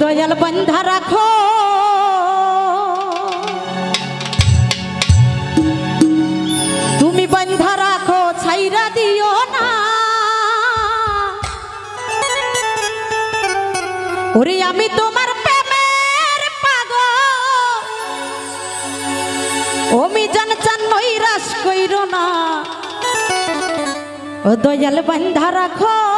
দয়াল বন্ধা রাখো। তুমি বন্ধা রাখো ছাইরা দিও না। ওরে আমি তোমার ও দয়াল বান্ধা রাখো।